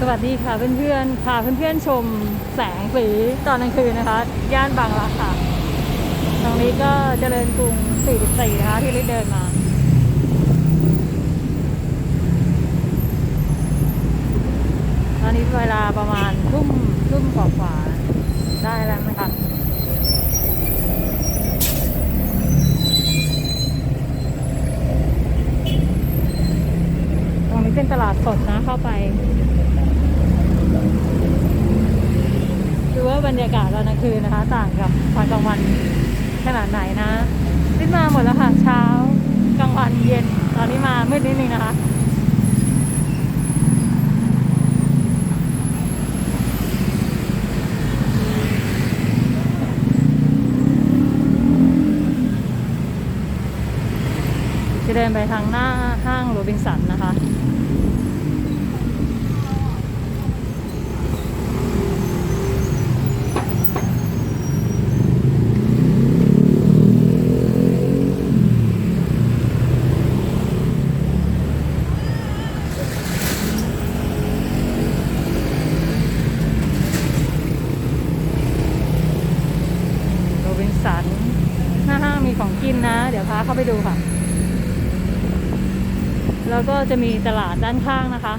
สวัสดีค่ะเพื่อนๆพาเพื่อนๆชมแสงสีตอนกลางคืนนะคะ ย่านบางรักค่ะ ตรงนี้ก็เจริญกรุง 44 นะคะที่ได้เดินมาตอนนี้เวลาประมาณทุ่มทุ่มกว่าๆได้แล้วไหมคะตรงนี้เป็นตลาดสดนะเข้าไป ดูว่าบรรยากาศตอนกลางคืนนะคะ ต่างกับตอนกลางวันขนาดไหนนะขึ้นมาหมดแล้วค่ะ เช้ากลางวันเย็น ตอนนี้มามืดนิดนึงนะคะจะเดินไปทางหน้าห้างโรบินสันนะคะ โรบินสัน หน้าห้างมีของกินนะ เดี๋ยวพาเข้าไปดูค่ะ แล้วก็จะมีตลาดด้านข้างนะคะ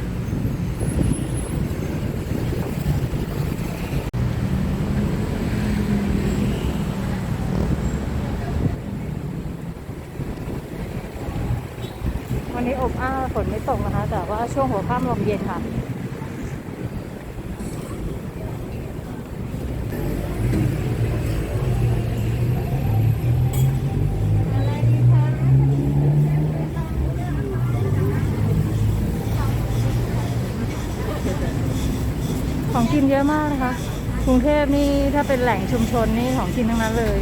วันนี้อบอ้าวฝนไม่ตกนะคะ แต่ว่าช่วงหัวค่ำลมเย็นค่ะ กินเยอะมากนะคะ กรุงเทพนี่ถ้าเป็นแหล่งชุมชนนี่ของกินทั้งนั้นเลย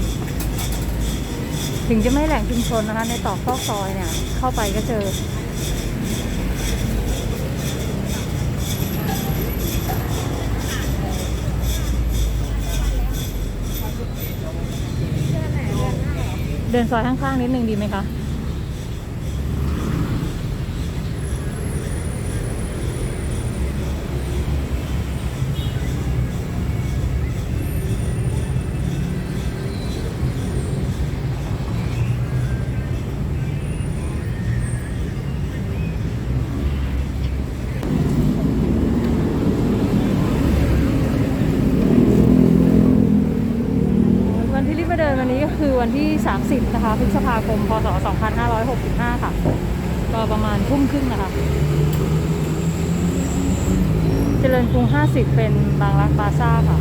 ถึงจะไม่แหล่งชุมชนนะคะ ในตอกซอกซอยเนี่ย เข้าไปก็เจอ เดินซอยข้างๆนิดนึงดีไหมคะ วันนี้ก็คือวันที่ 30 นะคะพฤษภาคม พศ 2565 ค่ะ ก็ประมาณทุ่มครึ่งนะคะ เจริญกรุง 50 เป็นบางรักบาซ่าค่ะ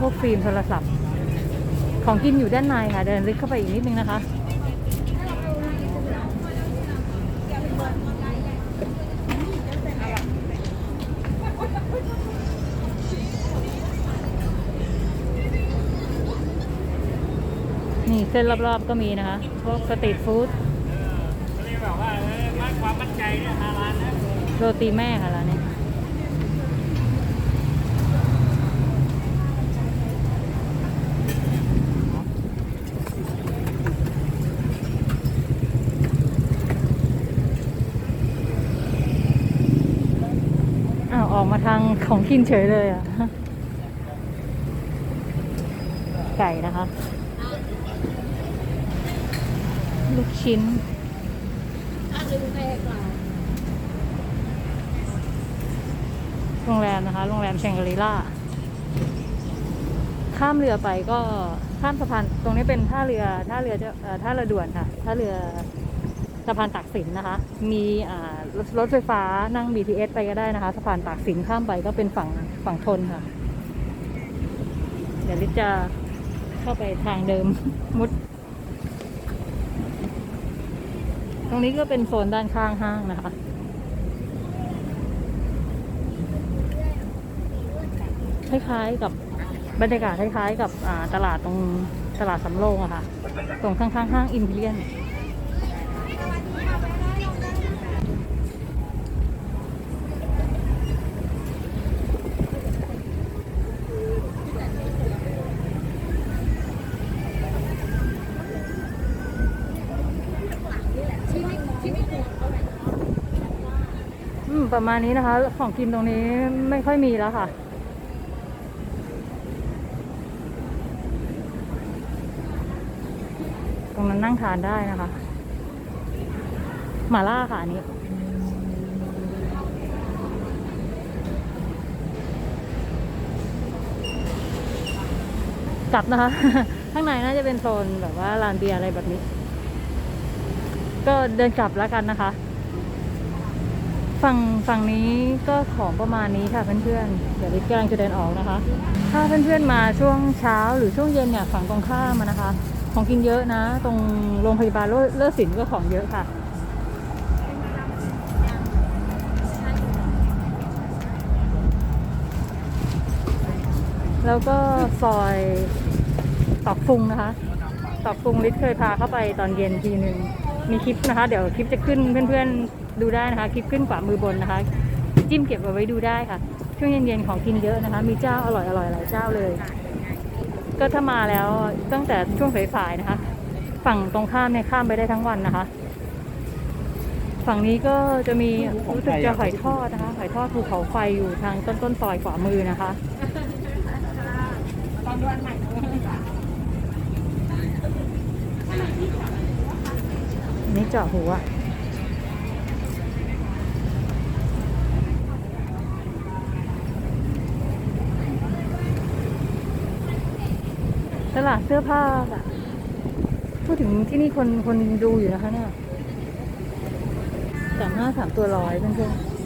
พวกฟิล์มโทรศัพท์ ของกินอยู่ด้านในค่ะ เดินลึกเข้าไปอีกนิดนึงนะคะ นี่เส้นรอบๆก็มีนะคะ พวกสตรีทฟู้ดเขาเรียกแบบว่าเออมากความมั่นใจเนี่ยฮาลานนะโรตีแม่ค่ะร้านนี้อ้าว ออกมา ทางของกินเฉยเลยอะ ไก่นะคะ ลูกชิ้นโรงแรมนะคะ โรงแรมแชงกรีล่า ข้ามเรือไปก็ข้ามสะพานตรงนี้เป็นท่าเรือท่าเรือจะท่าเรือด่วนค่ะท่าเรือสะพานตากสินนะคะ มีอ่า รถไฟฟ้านั่ง BTS ไปก็ได้นะคะสะพานตากสินข้ามไปก็เป็นฝั่งฝั่งทนค่ะ เดี๋ยวลิจะเข้าไปทางเดิมมุด ตรงนี้ก็เป็นโซนด้านข้างห้างนะคะ คล้ายๆกับบรรยากาศคล้ายๆ กับตลาดตรงตลาดสำโรงอะค่ะ ตรงข้างๆห้างอิมพีเรียน ประมาณนี้นะคะ ของกินตรงนี้ไม่ค่อยมีแล้วค่ะ ตรงนั้นนั่งทานได้นะคะ หมาล่าค่ะอันนี้กลับนะคะ ข้างในน่าจะเป็นโซนแบบว่าลานเบียร์อะไรแบบนี้ ก็เดินกลับแล้วกันนะคะ ฝั่งฝั่งนี้ก็ของประมาณนี้ค่ะเพื่อนๆ เดี๋ยวลิศกำลังจะเดินออกนะคะ ถ้าเพื่อนๆมาช่วงเช้าหรือช่วงเย็นเนี่ยฝั่งตรงข้ามอะนะคะ ของกินเยอะนะ ตรงโรงพยาบาลเลิศเลิศศิลป์ก็ของเยอะค่ะแล้วก็ซอยตอกฟุงนะคะ ตอกฟุงลิศเคยพาเข้าไปตอนเย็นทีหนึ่งมีคลิปนะคะ เดี๋ยวคลิปจะขึ้นเพื่อนๆ ดูได้นะคะ คลิปขึ้นขวามือบนนะคะ จิ้มเก็บเอาไว้ดูได้ค่ะ ช่วงเย็นๆของกินเยอะนะคะ มีเจ้าอร่อยๆหลายเจ้าเลย ก็ถ้ามาแล้วตั้งแต่ช่วงสายๆนะคะ ฝั่งตรงข้ามเนี่ยข้ามไปได้ทั้งวันนะคะ ฝั่งนี้ก็จะมีรู้สึกจะหอยทอดนะคะหอยทอดภูเขาไฟอยู่ทางต้นต้นซอยขวามือนะคะอันนี้เจาะหัว ลาดเสื้อผ้าค่ะพูดถึงที่นี่คนคนดูอยู่นะคะเนี่ยสามห้าสามตัวร้อยเพื่อนๆ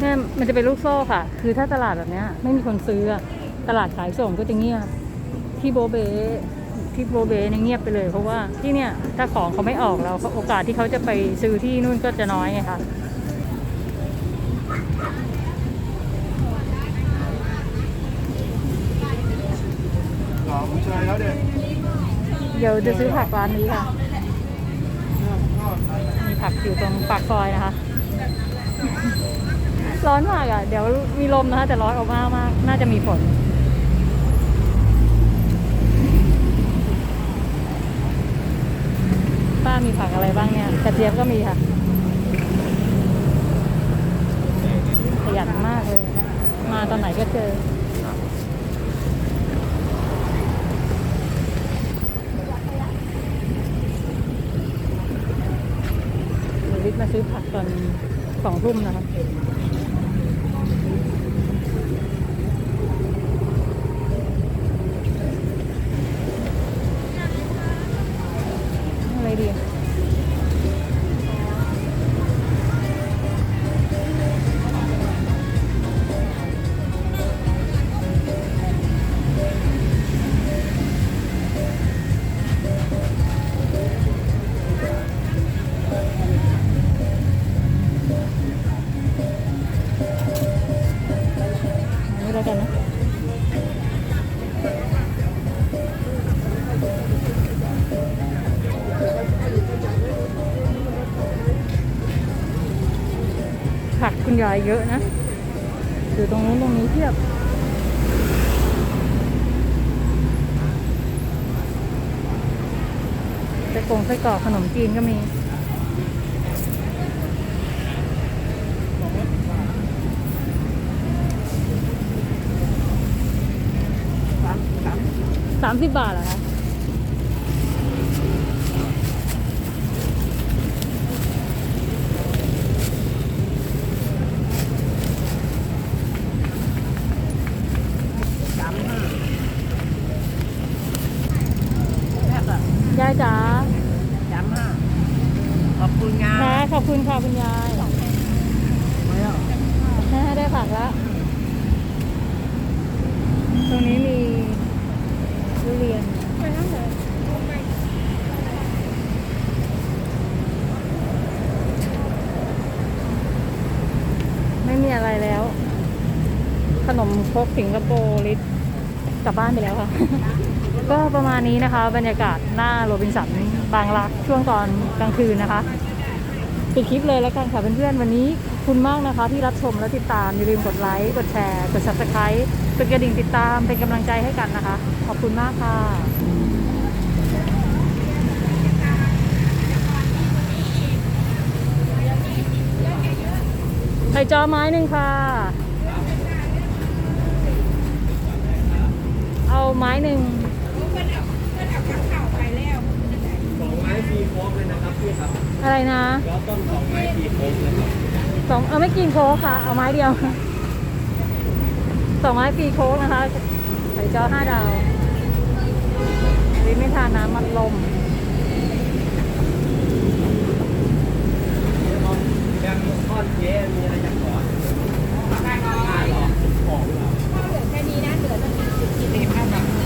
เนี่ยมันจะเป็นลูกโซ่ค่ะ คือถ้าตลาดแบบเนี้ยไม่มีคนซื้อ ตลาดขายส่งก็จะเงียบที่โบเบ ที่โบเบเนี่ยเงียบไปเลย เพราะว่าที่เนี่ยถ้าของเขาไม่ออกแล้วโอกาสที่เขาจะไปซื้อที่นู่นก็จะน้อยไงคะหรอผู้ชายแล้วเด็กเดี๋ยวจะซื้อผักร้านนี้ค่ะมีผักอยู่ตรงปากซอยนะคะ ร้อนมากอะ เดี๋ยวมีลมนะคะ แต่ร้อนออกมากมาก น่าจะมีฝน ป้ามีผักอะไรบ้าง เสียกระเจี๊ยบก็มีค่ะ ขยันมากเลย มาตอนไหนก็เจอวิทย์มาซื้อผักตอนสองทุ่มนะคะ คุณยายเยอะนะอยู่ตรงนู้นตรงนี้เทียบไส้กรงไส้กรอกขนมจีนก็มีสามสิบบาทเหรอคะ ขอบคุณงา นะข อบคุณค่ะคุณยายนะได้ผักแล้วตรงนี้มีทุเรียนไม่มีอะไรแล้ว ขนมครกสิงคโปร์ลิตกลับบ้านไปแล้วค่ะ ก็ประมาณนี้นะคะ บรรยากาศหน้าโรบินสันบางรักช่วงตอนกลางคืนนะคะ ปิดคลิปเลยแล้วกันค่ะเพื่อนๆวันนี้ขอบคุณมากนะคะ ที่รับชมและติดตามอย่าลืมกดไลค์กดแชร์กด subscribe กดกระดิ่งติดตามเป็นกำลังใจให้กันนะคะ ขอบคุณมากค่ะไข่จอไม้หนึ่งค่ะ เอาไม้หนึ่ง มีโค้กเลยนะครับพี่ครับอะไรนะสองไรีโค้กเลยสองเอาไม่กินโค้กค่ะ เอาไม้เดียวสองไม้ปีโค้กนะคะใส่จอห้าดาววีไม่ทานน้ำมันลมแบงค์ทอดเย้มีอะไรอยากขอได้ครับของเหลือแค่นี้นะเหลือตั้งสี่สิบสี่สิบห้าบาท